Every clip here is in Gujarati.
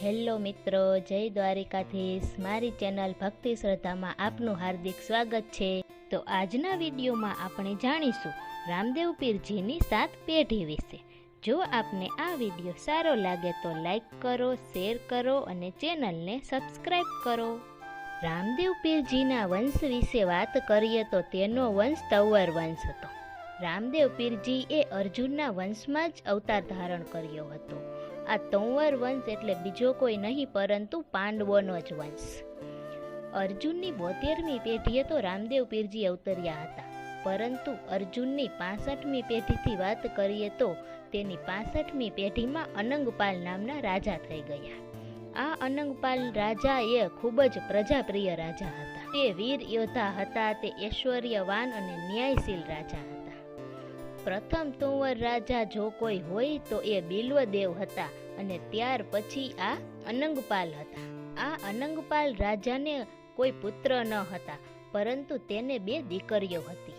હેલો મિત્રો, જય દ્વારિકાધીશ. મારી ચેનલ ભક્તિ શ્રદ્ધામાં આપનું હાર્દિક સ્વાગત છે. તો આજના વિડીયોમાં આપણે જાણીશું રામદેવ પીરજીની સાત પેઢી વિશે. જો આપને આ વીડિયો સારો લાગે તો લાઈક કરો, શેર કરો અને ચેનલને સબસ્ક્રાઈબ કરો. રામદેવ પીરજીના વંશ વિશે વાત કરીએ તો તેનો વંશ તવર વંશ હતો. રામદેવ પીરજી એ અર્જુનના વંશમાં જ અવતાર ધારણ કર્યો હતો. આ તંવર વંશ એટલે બીજો કોઈ નહીં, પરંતુ પાંડવોનો જ વંશ. અર્જુનની બોતેરમી પેઢીએ તો રામદેવ પીરજી અવતર્યા હતા. પરંતુ અર્જુનની પાસઠમી પેઢીથી વાત કરીએ તો તેની પાસઠમી પેઢીમાં અનંગપાલ નામના રાજા થઈ ગયા. આ અનંગપાલ રાજા એ ખૂબ જ પ્રજાપ્રિય રાજા હતા. તે વીર યોદ્ધા હતા, તે ઐશ્વર્યવાન અને ન્યાયશીલ રાજા હતા. પ્રથમ તુંવર રાજા જો કોઈ હોય તો એ બિલ્વદેવ હતા અને ત્યાર પછી આ અનંગપાલ હતા. આ અનંગપાલ રાજાને કોઈ પુત્ર ન હતા, પરંતુ તેને બે દીકરીઓ હતી.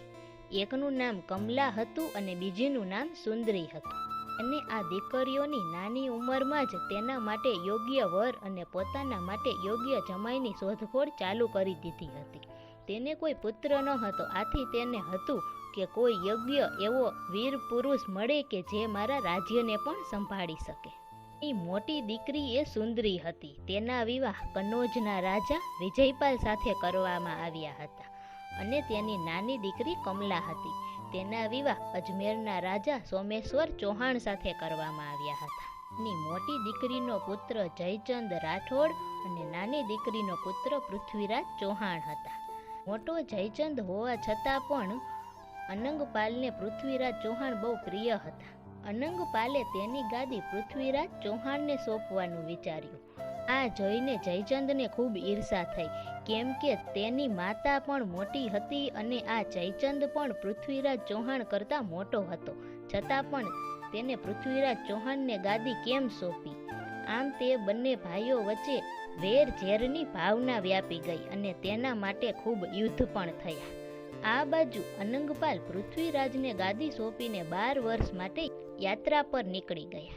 એકનું નામ કમલા હતું અને બીજીનું નામ સુંદરી હતું. અને આ દીકરીઓની નાની ઉંમરમાં જ તેના માટે યોગ્ય વર અને પોતાના માટે યોગ્ય જમાઈની શોધખોળ ચાલુ કરી દીધી હતી. તેને કોઈ પુત્ર ન હતો, આથી તેને હતું કે કોઈ યોગ્ય એવો વીર પુરુષ મળે કે જે મારા રાજ્યને પણ સંભાળી શકે. એ મોટી દીકરી એ સુંદરી હતી. તેના વિવાહ કનોજના રાજા વિજયપાલ સાથે કરવામાં આવ્યા હતા અને તેની નાની દીકરી કમલા હતી. તેના વિવાહ અજમેરના રાજા સોમેશ્વર ચૌહાણ સાથે કરવામાં આવ્યા હતા. ની મોટી દીકરીનો પુત્ર જયચંદ રાઠોડ અને નાની દીકરીનો પુત્ર પૃથ્વીરાજ ચૌહાણ હતા. મોટો જયચંદ હોવા છતાં પણ અનંગપાલને પૃથ્વીરાજ ચૌહાણ બહુ પ્રિય હતા. અનંગપાલે તેની ગાદી પૃથ્વીરાજ ચૌહાણને સોંપવાનું વિચાર્યું. આ જોઈને જયચંદને ખૂબ ઈર્ષા થઈ. કેમ કે તેની માતા પણ મોટી હતી અને આ જયચંદ પણ પૃથ્વીરાજ ચૌહાણ કરતાં મોટો હતો. છતાં પણ તેને પૃથ્વીરાજ ચૌહાણને ગાદી કેમ સોંપી? આમ તે બંને ભાઈઓ વચ્ચે વેર ઝેરની ભાવના વ્યાપી ગઈ અને તેના માટે ખૂબ યુદ્ધ પણ થયા. આ બાજુ અનંગપાલ પૃથ્વીરાજને ગાદી સોંપીને બાર વર્ષ માટે યાત્રા પર નીકળી ગયા.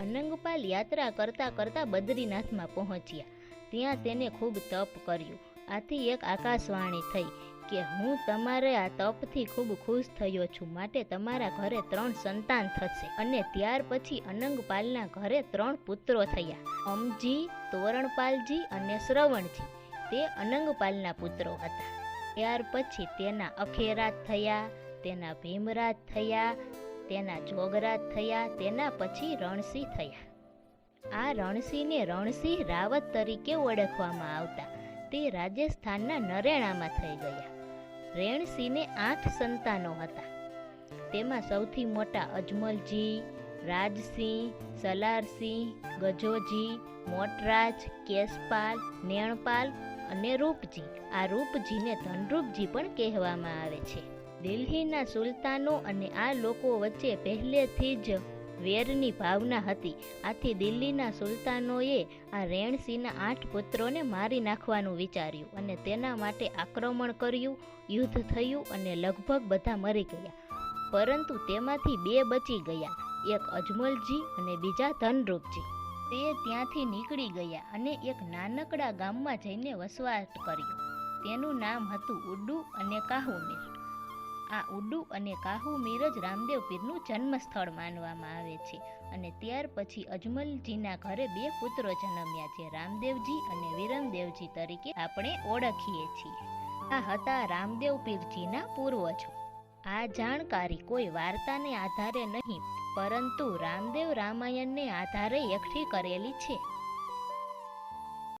અનંગપાલ યાત્રા કરતા કરતા બદ્રીનાથમાં પહોંચ્યા. ત્યાં તેને ખૂબ તપ કર્યું. આથી એક આકાશવાણી થઈ કે, હું તમારે આ તપથી ખૂબ ખુશ થયો છું. માટે તમારા ઘરે ત્રણ સંતાન થશે. અને ત્યાર પછી અનંગપાલના ઘરે ત્રણ પુત્રો થયા. અમજી, તોરણપાલજી અને શ્રવણજી. તે અનંગપાલના પુત્રો હતા. ત્યાર પછી તેના અખેરાત થયા, તેના ભીમરાજ થયા, તેના જોગરાજ થયા, તેના પછી રણસિંહ થયા. આ રણસિંહને રણસિંહ રાવત તરીકે ઓળખવામાં આવતા, તે રાજસ્થાનના નરેણામાં થઈ ગયા. રેણસિંહને આઠ સંતાનો હતા. તેમાં સૌથી મોટા અજમલજી, રાજસિંહ, સલારસિંહ, ગજોજી, મોટરાજ કેશપાલ નેણપાલ અને રૂપજી. આ રૂપજીને ધનરૂપજી પણ કહેવામાં આવે છે. દિલ્હીના સુલતાનો અને આ લોકો વચ્ચે પહેલેથી જ વેરની ભાવના હતી. આથી દિલ્હીના સુલતાનોએ આ રેણસિંહના આઠ પુત્રોને મારી નાખવાનું વિચાર્યું અને તેના માટે આક્રમણ કર્યું, યુદ્ધ થયું અને લગભગ બધા મરી ગયા. પરંતુ તેમાંથી બે બચી ગયા, એક અજમલજી અને બીજા ધનરૂપજી. તે ત્યાંથી નીકળી ગયા અને એક નાનકડા ગામમાં જઈને વસવાટ કર્યો. તેનું નામ હતું ઉડ્ડુ અને કાહુમીર. આ ઉડ્ડુ અને કાહુમીર જ રામદેવ પીરનું જન્મસ્થળ માનવામાં આવે છે અને ત્યાર પછી અજમલજીના ઘરે બે પુત્રો જન્મ્યા છે રામદેવજી અને વિરમદેવજી તરીકે આપણે ઓળખીએ છીએ. આ હતા રામદેવ પીરજીના પૂર્વજો. આ જાણકારી કોઈ વાર્તાને આધારે નહીં, પરંતુ રામદેવ રામાયણને આધારે એકઠી કરેલી છે.